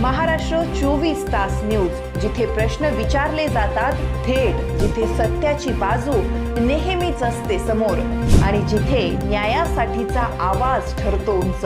महाराष्ट्र चोवीस तास न्यूज जिथे प्रश्न विचारले जातात थेट जिथे सत्याची बाजू नेहमीच असते समोर आणि जिथे न्यायासाठीचा आवाज ठरतो उंच.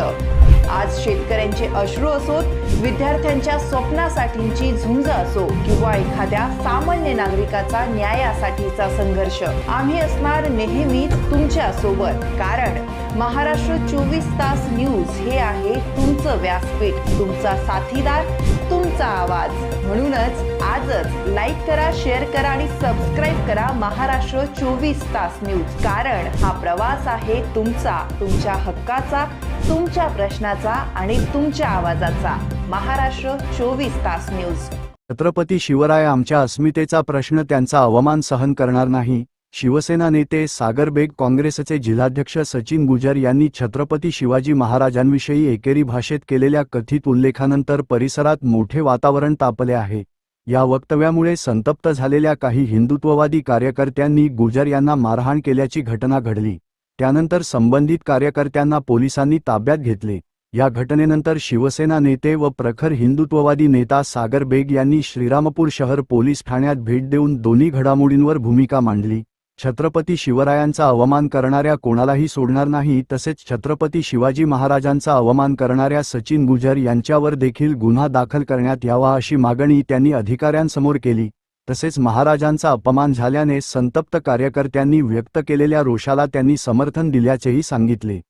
आज शेतकऱ्यांचे अश्रू असोत विद्यार्थ्यांच्या स्वप्नासाठीची झुंज असो किंवा एखाद्या सामान्य नागरिकाचा न्यायासाठीचा संघर्ष. आम्ही असणार नेहमी तुमच्यासोबत. कारण महाराष्ट्र चोवीस तास न्यूज हे आहे तुमचं व्यासपीठ. तुमचा साथीदार तुमचा आवाज. म्हणूनच आजच लाईक करा शेअर करा आणि सबस्क्राईब करा महाराष्ट्र चोवीस तास न्यूज कारण हा प्रवास आहे तुमचा तुमच्या हक्काचा तुमच्या प्रश्नाचा आणि तुमच्या आवाजाचा. महाराष्ट्र चोवीस तास न्यूज छत्रपती शिवराय आमच्या अस्मितेचा प्रश्न त्यांचा अवमान सहन करणार नाही. शिवसेना नेते सागर बेग काँग्रेसचे जिल्हाध्यक्ष सचिन गुजर यांनी छत्रपती शिवाजी महाराजांविषयी एकेरी भाषेत केलेल्या कथित उल्लेखानंतर परिसरात मोठे वातावरण तापले आहे. या वक्तव्यामुळे संतप्त झालेल्या काही हिंदुत्ववादी कार्यकर्त्यांनी गुजर यांना मारहाण केल्याची घटना घडली. त्यानंतर संबंधित कार्यकर्त्यांना पोलिसांनी ताब्यात घेतले. या घटनेनंतर शिवसेना नेते व प्रखर हिंदुत्ववादी नेता सागर बेग यांनी श्रीरामपूर शहर पोलीस ठाण्यात भेट देऊन दोन्ही घडामोडींवर भूमिका मांडली. छत्रपती शिवरायांचा अवमान करणाऱ्या कोणालाही सोडणार नाही तसेच छत्रपती शिवाजी महाराजांचा अवमान करणाऱ्या सचिन गुजर यांच्यावर देखील गुन्हा दाखल करण्यात यावा अशी मागणी त्यांनी अधिकाऱ्यांसमोर केली. तसेच महाराजांचा अपमान झाल्याने संतप्त कार्यकर्त्यांनी व्यक्त केलेल्या रोषाला त्यांनी समर्थन दिल्याचेही सांगितले.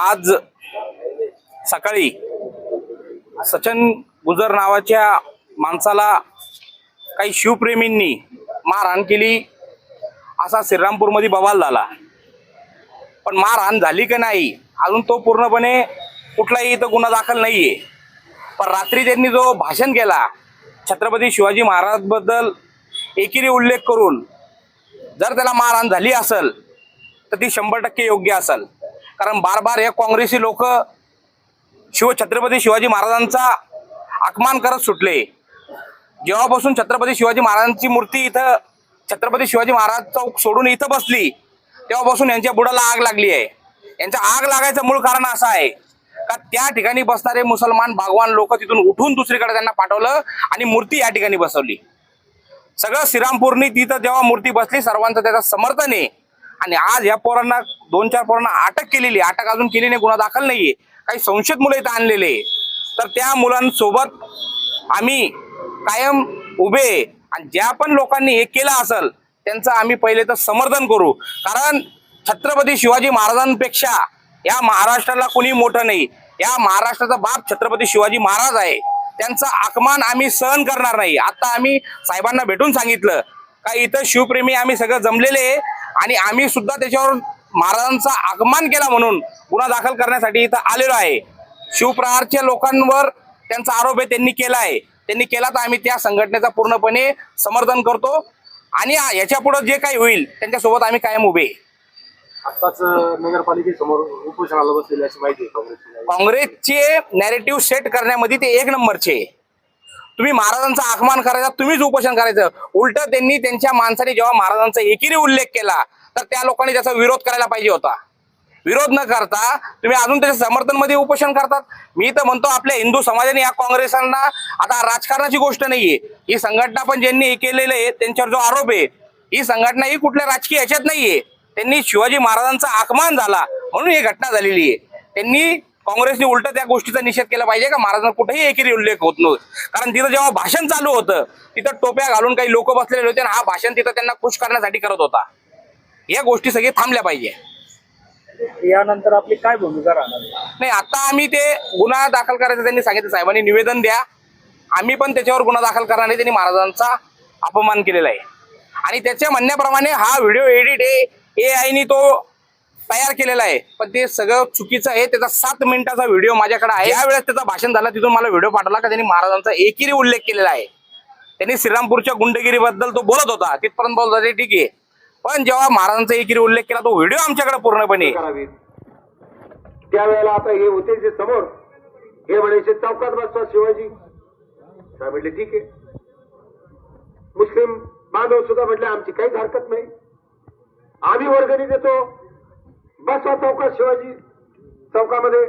आज सकाळी सचिन गुजर नावाच्या माणसाला काही शिवप्रेमींनी मारहाण केली. असा श्रीरामपूरमध्ये बवाल झाला. पण मारहाण झाली का नाही अजून तो पूर्णपणे कुठलाही इथं गुन्हा दाखल नाही आहे पण रात्री त्यांनी जो भाषण केला छत्रपती शिवाजी महाराजबद्दल एकेरी उल्लेख करून जर त्याला मारहाण झाली असेल तर ती शंभर टक्के योग्य असेल. कारण बार बार हे काँग्रेसी लोक शिव छत्रपती शिवाजी महाराजांचा अपमान करत सुटले. जेव्हापासून छत्रपती शिवाजी महाराजांची मूर्ती इथं छत्रपती शिवाजी महाराज चौक सोडून इथं बसली तेव्हापासून यांच्या बुडाला आग लागली आहे यांच्या आग लागायचं मूळ कारण असं आहे का त्या ठिकाणी बसणारे मुसलमान भगवान लोक तिथून उठून दुसरीकडे त्यांना पाठवलं आणि मूर्ती या ठिकाणी बसवली सगळं श्रीरामपूरनी तिथं जेव्हा मूर्ती बसली सर्वांचं त्याचं समर्थन आहे आणि आज या पोरांना दोन चार पोरांना अटक केलेली आहे. अटक अजून केली नाही गुन्हा दाखल नाहीये काही संशयित मुलं इथं आणलेले आहे. तर त्या मुलांसोबत आम्ही कायम उभे आहे. आणि ज्या पण लोकांनी हे केलं असेल त्यांचं आम्ही पहिले तर समर्थन करू. कारण छत्रपती शिवाजी महाराजांपेक्षा या महाराष्ट्राला कोणी मोठं नाही. या महाराष्ट्राचा बाप छत्रपती शिवाजी महाराज आहे. त्यांचा अपमान आम्ही सहन करणार नाही. आता आम्ही साहेबांना भेटून सांगितलं का इथं शिवप्रेमी आम्ही सगळं जमलेले आहे आणि आम्ही सुद्धा त्याच्यावर महाराजांचा आगमान केला म्हणून गुन्हा दाखल करण्यासाठी इथं आलेलो आहे. शिवप्रहारच्या लोकांवर त्यांचा आरोप आहे त्यांनी केला आहे. त्यांनी केला तर आम्ही त्या संघटनेचा पूर्णपणे समर्थन करतो आणि याच्यापुढे जे काही होईल त्यांच्यासोबत आम्ही कायम उभे. आताच नगरपालिकेसमोर उपोषणाला बसलेली अशी माहिती काँग्रेसची नॅरेटिव्ह सेट करण्यामध्ये ते एक नंबरचे. तुम्ही महाराजांचा आगमान करायचा तुम्हीच उपोषण करायचं उलट त्यांनी त्यांच्या माणसाने जेव्हा महाराजांचा एकेरी उल्लेख केला तर त्या लोकांनी त्याचा विरोध करायला पाहिजे होता विरोध न करता तुम्ही अजून त्याच्या समर्थनमध्ये उपोषण करतात. मी तर म्हणतो आपल्या हिंदू समाजाने या काँग्रेसांना आता राजकारणाची गोष्ट नाहीये. ही संघटना पण ज्यांनी हे केलेलं आहे त्यांच्यावर जो आरोप आहे ही संघटना ही कुठल्या राजकीय ह्याच्यात नाहीये. त्यांनी शिवाजी महाराजांचा आगमान झाला म्हणून ही घटना झालेली आहे. त्यांनी काँग्रेसने उलट त्या गोष्टीचा निषेध केला पाहिजे का? महाराजांना कुठेही एकेरी उल्लेख होत नव्हतं. कारण तिथं जेव्हा भाषण चालू होतं तिथं टोप्या घालून काही लोक बसलेले होते आणि हा भाषण तिथं त्यांना खुश करण्यासाठी करत होता. या गोष्टी सगळी थांबल्या पाहिजे. यानंतर आपली काय भूमिका राहणार? नाही आता आम्ही ते गुन्हा दाखल करायचं त्यांनी सांगितलं साहेबांनी निवेदन द्या. आम्ही पण त्याच्यावर गुन्हा दाखल करणार नाही त्यांनी महाराजांचा अपमान केलेला आहे. आणि त्याच्या म्हणण्याप्रमाणे हा व्हिडिओ एडिट आहे ए आयनी तो तयार केलेला आहे. पण ते सगळं चुकीचं आहे त्याचा सात मिनिटाचा व्हिडिओ माझ्याकडे आहे. यावेळेस त्याचा भाषण झाला तिथून मला व्हिडिओ पाठवला का त्यांनी महाराजांचा एकेरी उल्लेख केलेला आहे. त्यांनी श्रीरामपूरच्या गुंडगिरीबद्दल तो बोलत होता तिथपर्यंत बोलत होता ठीक आहे. पण जेव्हा महाराजांचा एकेरी उल्लेख केला तो व्हिडिओ आमच्याकडे पूर्णपणे. त्यावेळेला आता हे होते जे समोर हे म्हणायचे चौकात बसवा शिवाजी. साहेब म्हटले ठीक आहे. मुस्लिम बांधव सुद्धा म्हटले आमची काहीच हरकत नाही. आम्ही वर्गणी देतो. बसवा चौकात शिवाजी चौकामध्ये.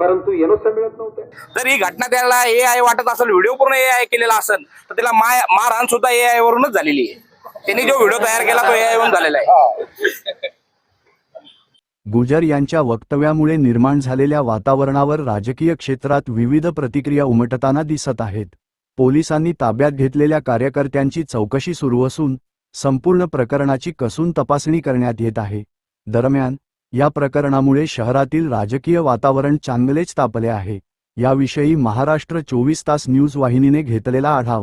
परंतु एनओसा मिळत नव्हत्या जर ही घटना त्याला ए आय वाटत असेल व्हिडिओ पूर्ण ए आय केलेला असेल तर त्याला माय मारहाण सुद्धा ए आय वरूनच झालेली आहे. त्यांनी जो व्हिडिओ तयार केला तो ए आय वरून झालेला आहे. गुजर यांच्या वक्तव्यामुळे निर्माण झालेल्या वातावरणावर राजकीय क्षेत्रात विविध प्रतिक्रिया उमटताना दिसत आहेत. पोलिसांनी ताब्यात घेतलेल्या कार्यकर्त्यांची चौकशी सुरू असून संपूर्ण प्रकरणाची कसून तपासणी करण्यात येत आहे. दरम्यान या प्रकरणामुळे शहरातील राजकीय वातावरण चांगलेच तापले आहे. याविषयी महाराष्ट्र चोवीस तास न्यूज वाहिनीने घेतलेला आढावा.